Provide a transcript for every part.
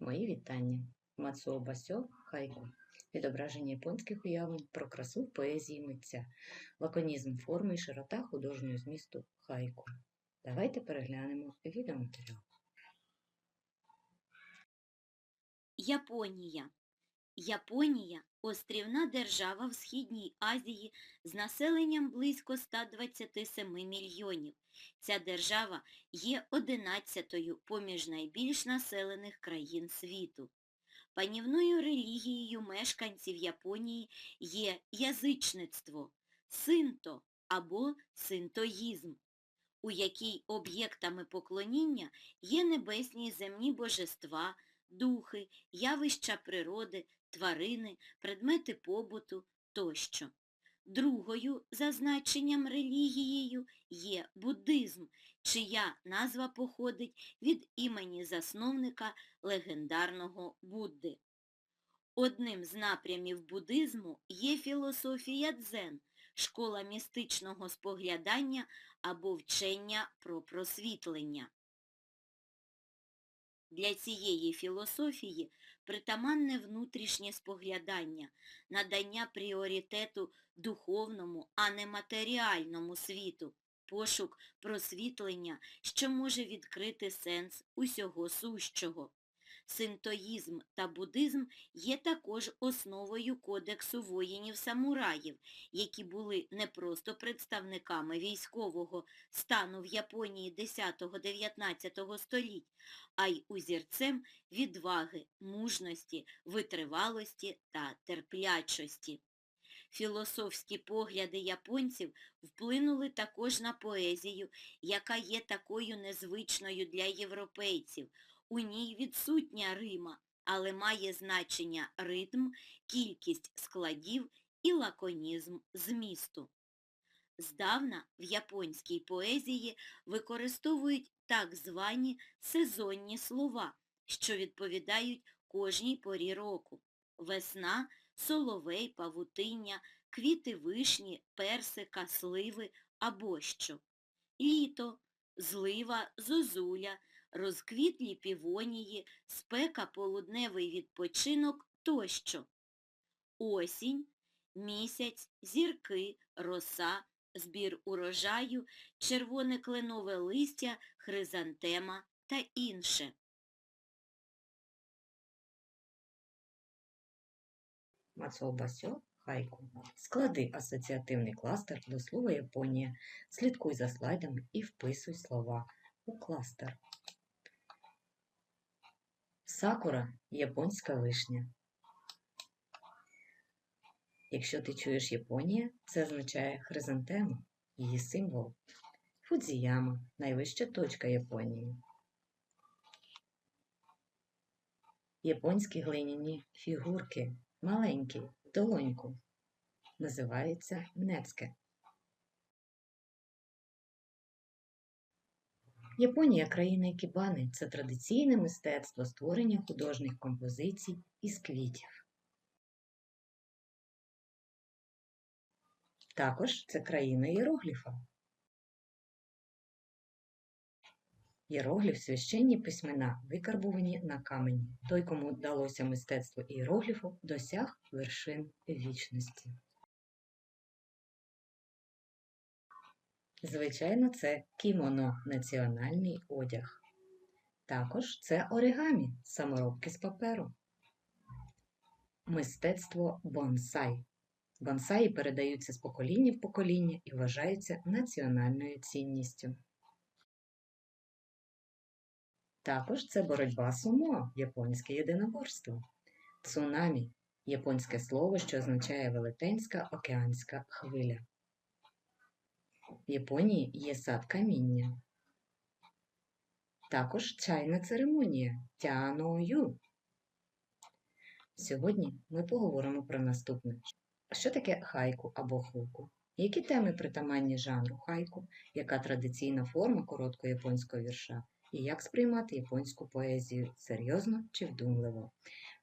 Мої вітання. Мацуо Басьо хайку. Відображення японських уявлень про красу в поезії митця, лаконізм форми і широта художнього змісту хайку. Давайте переглянемо відеоматеріал. Японія. Японія острівна держава в Східній Азії з населенням близько 127 мільйонів. Ця держава є 11-ю поміж найбільш населених країн світу. Панівною релігією мешканців Японії є язичництво, синто або синтоїзм, у якій об'єктами поклоніння є небесні й земні божества, духи, явища природи, тварини, предмети побуту тощо. Другою за значенням релігією є буддизм, чия назва походить від імені засновника легендарного Будди. Одним з напрямів буддизму є філософія дзен, школа містичного споглядання або вчення про просвітлення. Для цієї філософії притаманне внутрішнє споглядання, надання пріоритету духовному, а не матеріальному світу, пошук просвітлення, що може відкрити сенс усього сущого. Синтоїзм та буддизм є також основою кодексу воїнів-самураїв, які були не просто представниками військового стану в Японії 10-19 століть, а й узірцем відваги, мужності, витривалості та терплячості. Філософські погляди японців вплинули також на поезію, яка є такою незвичною для європейців. У ній відсутня рима, але має значення ритм, кількість складів і лаконізм змісту. Здавна в японській поезії використовують так звані сезонні слова, що відповідають кожній порі року. Весна, соловей, павутиння, квіти вишні, персика, сливи або що. Літо, злива, зозуля, розквітлі півонії, спека, полудневий відпочинок тощо. Осінь, місяць, зірки, роса, збір урожаю, червоне кленове листя, хризантема та інше. Мацуо Басьо хайку. Склади асоціативний кластер до слова Японія. Слідкуй за слайдами і вписуй слова у кластер. Сакура японська вишня. Якщо ти чуєш Японія, це означає хризантему, її символ. Фудзіяма найвища точка Японії. Японські глиняні фігурки маленькі, долоньку. Називаються нецке. Японія країна екібани це традиційне мистецтво створення художніх композицій із квітів. Також це країна іерогліфа. Іерогліф – священні письмена, викарбувані на камені. Той, кому вдалося мистецтво іерогліфу, досяг вершин вічності. Звичайно, це кімоно – національний одяг. Також це оригамі – саморобки з паперу. Мистецтво бонсай. Бонсаї передаються з покоління в покоління і вважаються національною цінністю. Також це боротьба сумо, японське єдиноборство. Цунамі японське слово, що означає велетенська океанська хвиля. В Японії є сад каміння. Також чайна церемонія тяно-ю. Сьогодні ми поговоримо про наступне. Що таке хайку або хуку? Які теми притаманні жанру хайку, яка традиційна форма короткого японського вірша, і як сприймати японську поезію серйозно чи вдумливо?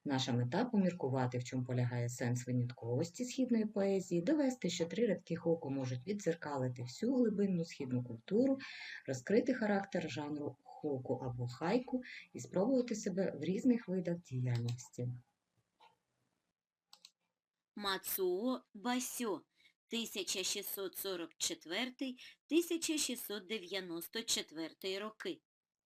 Наша мета поміркувати, в чому полягає сенс винятковості східної поезії, довести, що три рядки хоку можуть відзеркалити всю глибинну східну культуру, розкрити характер жанру хоку або хайку і спробувати себе в різних видах діяльності. Мацуо Басьо 1644-1694 роки.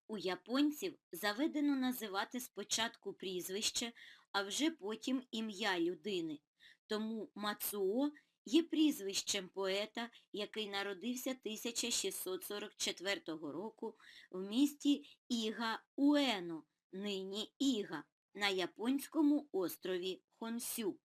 У японців заведено називати спочатку прізвище, а вже потім ім'я людини. Тому Мацуо є прізвищем поета, який народився 1644 року в місті Іга Уено, нині Іга, на японському острові Хонсю.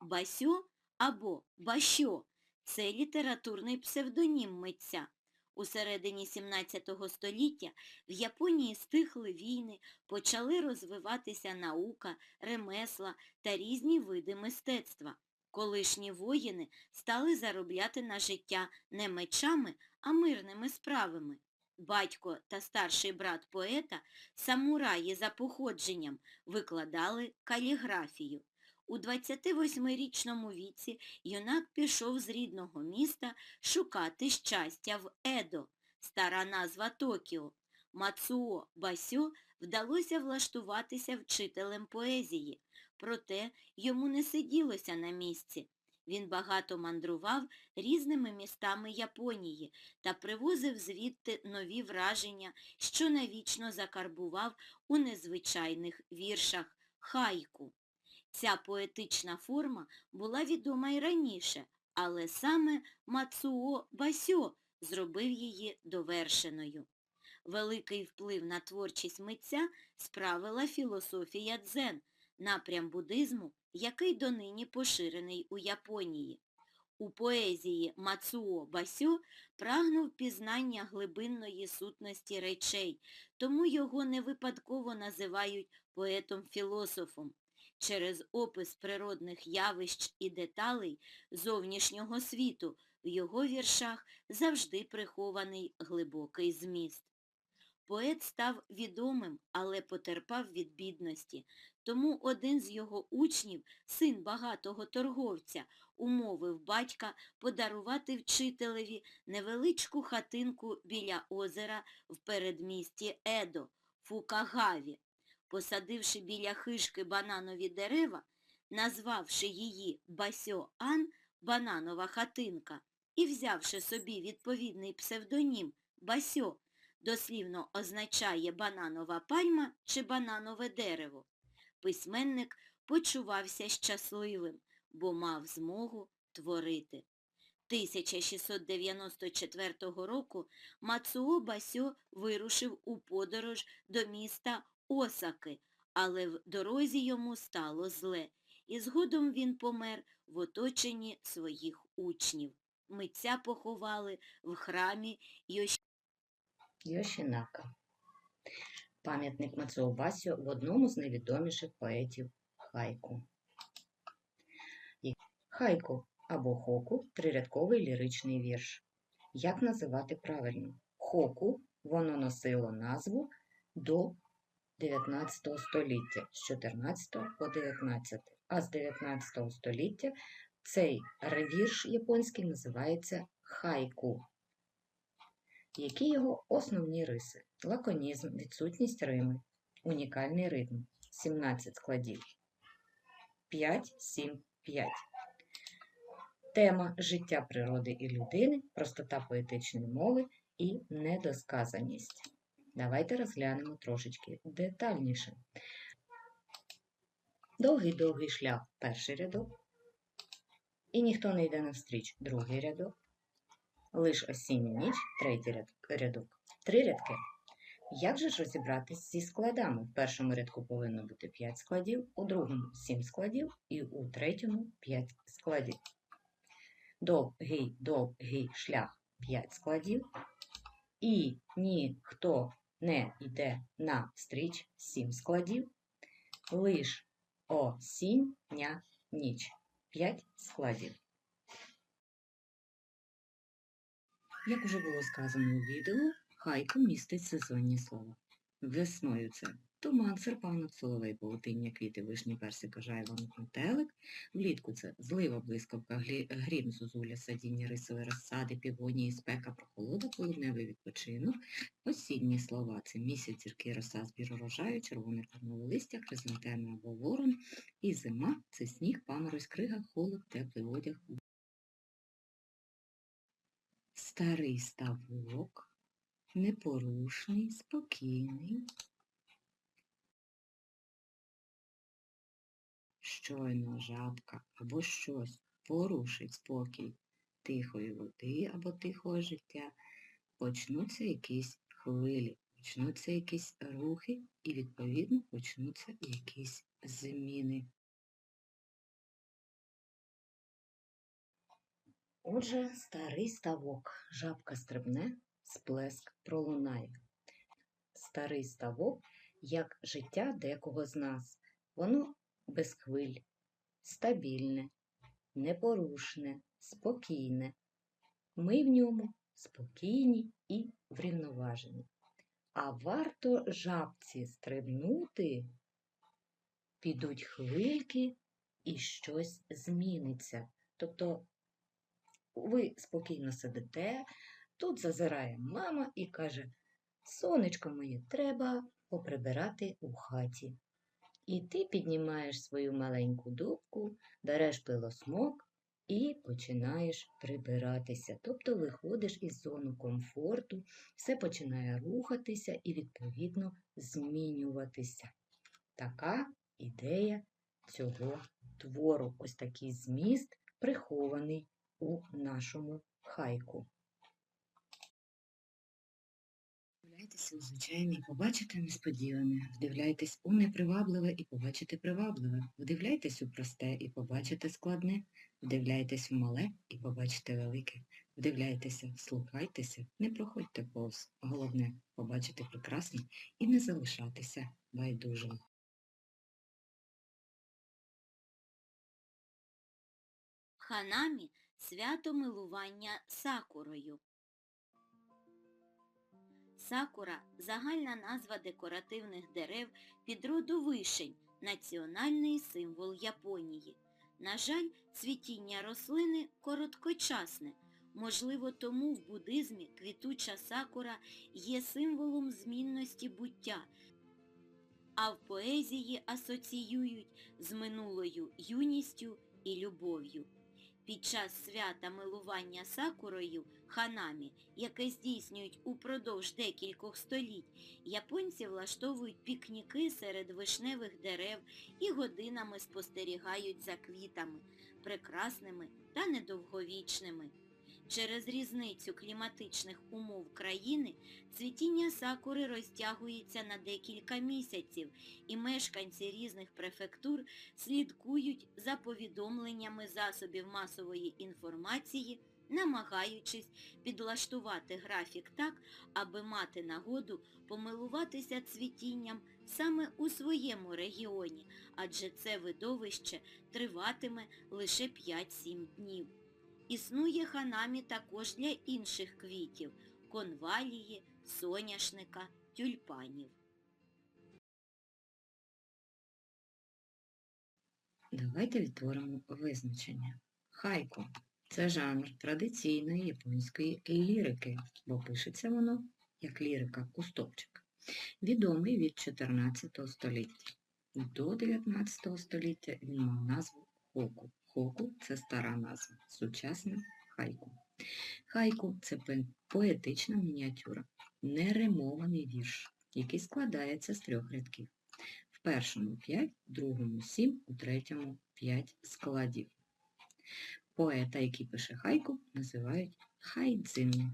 Басьо або Башьо – це літературний псевдонім митця. У середині 17 століття в Японії стихли війни, почали розвиватися наука, ремесла та різні види мистецтва. Колишні воїни стали заробляти на життя не мечами, а мирними справами. Батько та старший брат поета, самураї за походженням, викладали каліграфію. У 28-річному віці юнак пішов з рідного міста шукати щастя в Едо, стара назва Токіо. Мацуо Басьо вдалося влаштуватися вчителем поезії, проте йому не сиділося на місці. Він багато мандрував різними містами Японії та привозив звідти нові враження, що навічно закарбував у незвичайних віршах хайку. Ця поетична форма була відома й раніше, але саме Мацуо Басьо зробив її довершеною. Великий вплив на творчість митця справила філософія дзен, напрям буддизму, який донині поширений у Японії. У поезії Мацуо Басьо прагнув пізнання глибинної сутності речей, тому його не випадково називають поетом-філософом. Через опис природних явищ і деталей зовнішнього світу в його віршах завжди прихований глибокий зміст. Поет став відомим, але потерпав від бідності, тому один з його учнів, син багатого торговця, умовив батька подарувати вчителеві невеличку хатинку біля озера в передмісті Едо, Фукагаві. Посадивши біля хижки бананові дерева, назвавши її Басьо-Ан бананова хатинка і взявши собі відповідний псевдонім Басьо, дослівно означає бананова пальма чи бананове дерево. Письменник почувався щасливим, бо мав змогу творити. 1694 року Мацуо Басьо вирушив у подорож до міста Осаки, але в дорозі йому стало зле, і згодом він помер в оточенні своїх учнів. Митця поховали в храмі Йоші. Йошінака. Пам'ятник Мацуо в одному з найвідоміших поетів хайку. Хайку або хоку трирядковий ліричний вірш. Як називати правильно? Хоку воно носило назву до 19 століття, з 14 по 19, а з 19 століття цей вірш японський називається хайку. Які його основні риси? Лаконізм, відсутність рими, унікальний ритм, 17 складів, 5, 7, 5. Тема життя природи і людини, простота поетичної мови і недосказаність. Давайте розглянемо трошечки детальніше. Довгий-довгий шлях перший рядок. І ніхто не йде навстріч другий рядок. Лиш осіння ніч, третій рядок. Три рядки. Як же ж розібратись зі складами? В першому рядку повинно бути 5 складів, у другому 7 складів і у третьому 5 складів. Довгий, довгий шлях 5 складів. І ніхто не йде на стріч сім складів. Лиш осіння ніч п'ять складів. Як уже було сказано у відео, хайку містить сезонні слова. Весною це Туман, серпанок, соловей, павутиння, квіти, вишні, персика, жайворонок, метелик. Влітку це злива, блискавка, грім, зозуля, садіння, рисові розсади, півонії, спека, прохолода, полудневий відпочинок. Осінні слова це місяць, зірки, роса, збір урожаю, червоне карнове листя, хризантеми або ворон. І зима це сніг, паморозь, крига, холод, теплий одяг. Старий ставок, непорушний, спокійний. Щойно жабка або щось порушить спокій тихої води або тихого життя, почнуться якісь хвилі, почнуться якісь рухи і, відповідно, почнуться якісь зміни. Отже, старий ставок, жабка стрибне, сплеск пролунає. Старий ставок, як життя декого з нас, воно без хвиль, стабільне, непорушне, спокійне. Ми в ньому спокійні і врівноважені. А варто жабці стрибнути, підуть хвильки і щось зміниться. Тобто ви спокійно сидите, тут зазирає мама і каже, сонечко моє, треба поприбирати у хаті. І ти піднімаєш свою маленьку дубку, береш пилосмок і починаєш прибиратися. Тобто виходиш із зону комфорту, все починає рухатися і, відповідно, змінюватися. Така ідея цього твору. Ось такий зміст прихований у нашому хайку. Вдивляйтеся у звичайне побачите несподіване. Вдивляйтесь у непривабливе і побачите привабливе. Вдивляйтесь у просте і побачите складне. Вдивляйтесь у мале і побачите велике. Вдивляйтеся, слухайтеся, не проходьте повз. Головне побачити прекрасне і не залишатися байдужим. Ханамі свято милування сакурою. Сакура загальна назва декоративних дерев підроду вишень, національний символ Японії. На жаль, цвітіння рослини короткочасне. Можливо, тому в буддизмі квітуча сакура є символом змінності буття, а в поезії асоціюють з минулою юністю і любов'ю. Під час свята милування сакурою ханамі, яке здійснюють упродовж декількох століть, японці влаштовують пікніки серед вишневих дерев і годинами спостерігають за квітами, прекрасними та недовговічними. Через різницю кліматичних умов країни цвітіння сакури розтягується на декілька місяців, і мешканці різних префектур слідкують за повідомленнями засобів масової інформації, намагаючись підлаштувати графік так, аби мати нагоду помилуватися цвітінням саме у своєму регіоні, адже це видовище триватиме лише 5-7 днів. Існує ханамі також для інших квітів – конвалії, соняшника, тюльпанів. Давайте відтворимо визначення. Хайку це жанр традиційної японської лірики, бо пишеться воно як лірика у стопчик. Відомий від 14 століття. До 19 століття він мав назву хоку. Хоку це стара назва, сучасна хайку. Хайку це поетична мініатюра, неримований вірш, який складається з трьох рядків. В першому 5, в другому 7, у третьому 5 складів. Поета, який пише хайку, називають хайдзин.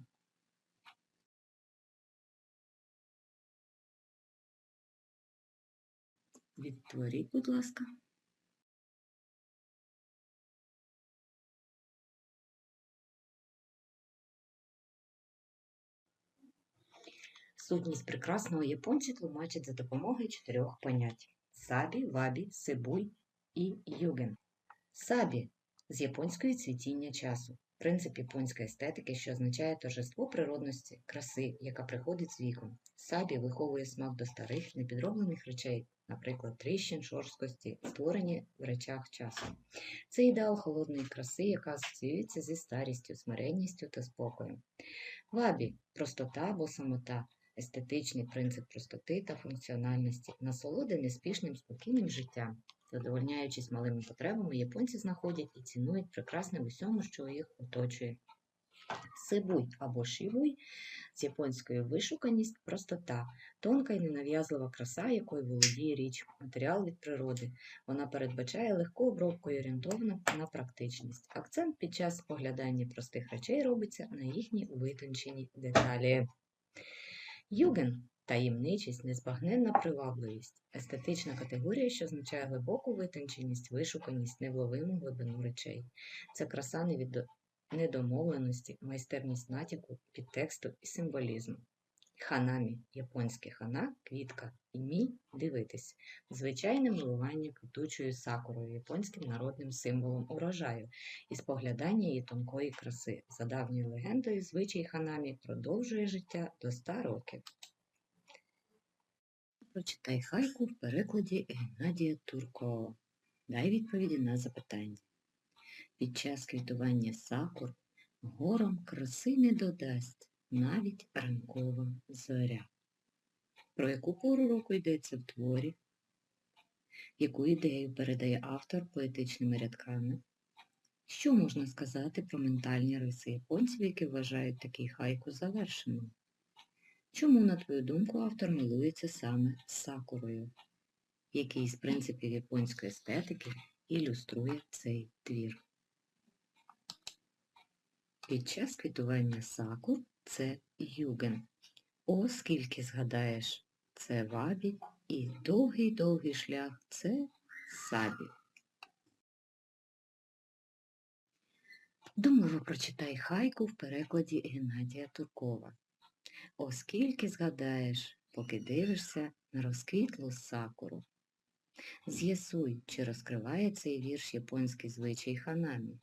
Відтворіть, будь ласка. Сутність прекрасного японці тлумачать за допомогою чотирьох понять – сабі, вабі, сибуй і юген. Сабі – з японської цвітіння часу. Принцип японської естетики, що означає торжество природності, краси, яка приходить з віком. Сабі виховує смак до старих, непідроблених речей, наприклад, тріщин, шорсткості, створені в речах часу. Це ідеал холодної краси, яка асоціюється зі старістю, смиренністю та спокоєм. Вабі простота або самота, естетичний принцип простоти та функціональності, насолоди неспішним спокійним життям. Задовольняючись малими потребами, японці знаходять і цінують прекрасне в усьому, що їх оточує. Сибуй або шівуй з японською вишуканість простота, тонка і ненав'язлива краса, якою володіє річ, матеріал від природи. Вона передбачає легку обробку і орієнтована на практичність. Акцент під час споглядання простих речей робиться на їхні витончені деталі. Юген таємничість, незбагненна привабливість, естетична категорія, що означає глибоку витонченість, вишуканість, невловиму глибину речей. Це краса невідо- недомовленості, майстерність натяку, підтексту і символізму. Ханамі японське хана, квітка і мі дивитись. Звичайне милування квітучою сакурою, японським народним символом урожаю, і споглядання її тонкої краси. За давньою легендою, звичай ханамі продовжує життя до 100 років. Прочитай хайку в перекладі Геннадія Туркова. Дай відповіді на запитання. Під час квітування сакур горам краси не додасть навіть ранкова зоря. Про яку пору року йдеться в творі? Яку ідею передає автор поетичними рядками? Що можна сказати про ментальні риси японців, які вважають такий хайку завершеним? Чому, на твою думку, автор милується саме сакурою? Який з принципів японської естетики ілюструє цей твір? Під час квітування сакур це юген. О, скільки згадаєш, це вабі і довгий-довгий шлях це сабі. Думливо прочитай хайку в перекладі Геннадія Туркова. Оскільки згадаєш, поки дивишся на розквітлу сакуру. З'ясуй, чи розкриває цей вірш японський звичай ханамі.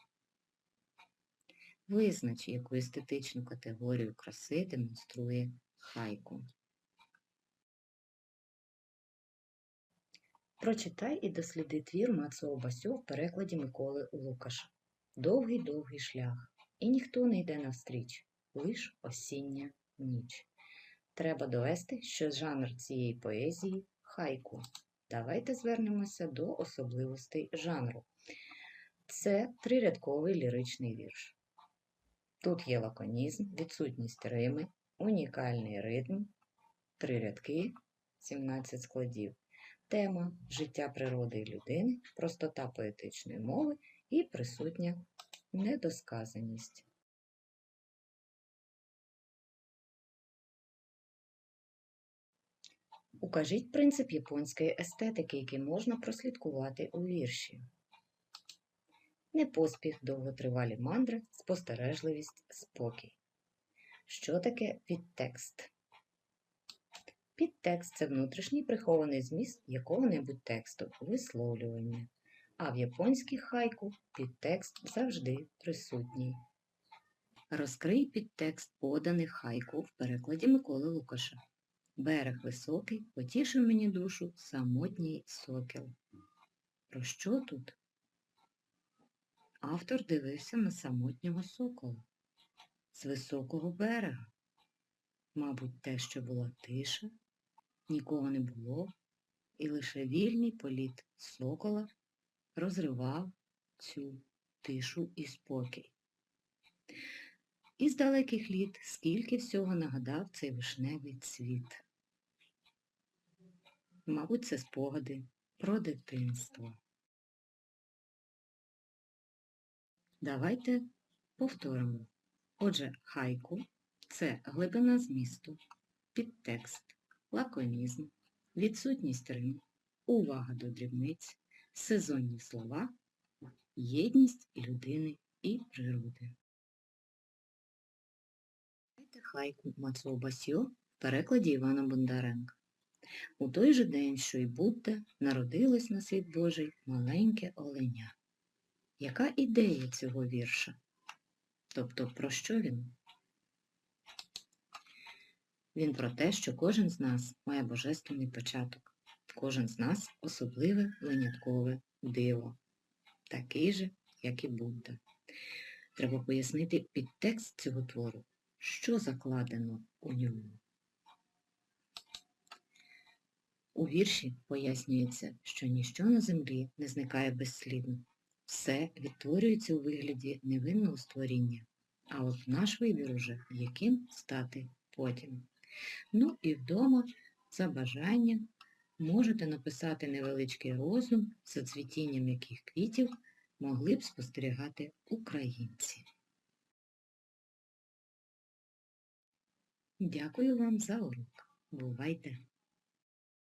Визнач, яку естетичну категорію краси демонструє хайку. Прочитай і досліди твір Мацуо Басьо в перекладі Миколи Лукаша. Довгий-довгий шлях, і ніхто не йде навстріч, лиш осіння ніч. Треба довести, що жанр цієї поезії хайку. Давайте звернемося до особливостей жанру. Це трирядковий ліричний вірш. Тут є лаконізм, відсутність рими, унікальний ритм, три рядки, 17 складів. Тема життя природи і людини, простота поетичної мови і присутня недосказаність. Укажіть принцип японської естетики, який можна прослідкувати у вірші. Не поспіх, довготривалі мандри, спостережливість, спокій. Що таке підтекст? Підтекст це внутрішній прихований зміст якого-небудь тексту, висловлювання. А в японських хайку підтекст завжди присутній. Розкрий підтекст поданих хайку в перекладі Миколи Лукаша. Берег високий, потішив мені душу самотній сокіл. Про що тут? Автор дивився на самотнього сокола з високого берега. Мабуть, те, що була тиша, нікого не було, і лише вільний політ сокола розривав цю тишу і спокій. Із далеких літ скільки всього нагадав цей вишневий цвіт. Мабуть, це спогади про дитинство. Давайте повторимо. Отже, хайку це глибина змісту, підтекст, лаконізм, відсутність риму, увага до дрібниць, сезонні слова, єдність людини і природи. Хайку Мацуо Басьо в перекладі Івана Бондаренка. У той же день, що й Будда, народилось на світ Божий маленьке оленя. Яка ідея цього вірша? Тобто про що він? Він про те, що кожен з нас має божественний початок. Кожен з нас особливе виняткове диво, такий же, як і Будда. Треба пояснити підтекст цього твору, що закладено у ньому. У вірші пояснюється, що ніщо на землі не зникає безслідно. Все відтворюється у вигляді невинного створіння, а от наш вибір уже, яким стати потім. Ну і вдома, за бажанням, можете написати невеличкий розум, за цвітінням яких квітів могли б спостерігати українці. Дякую вам за урок. Бувайте!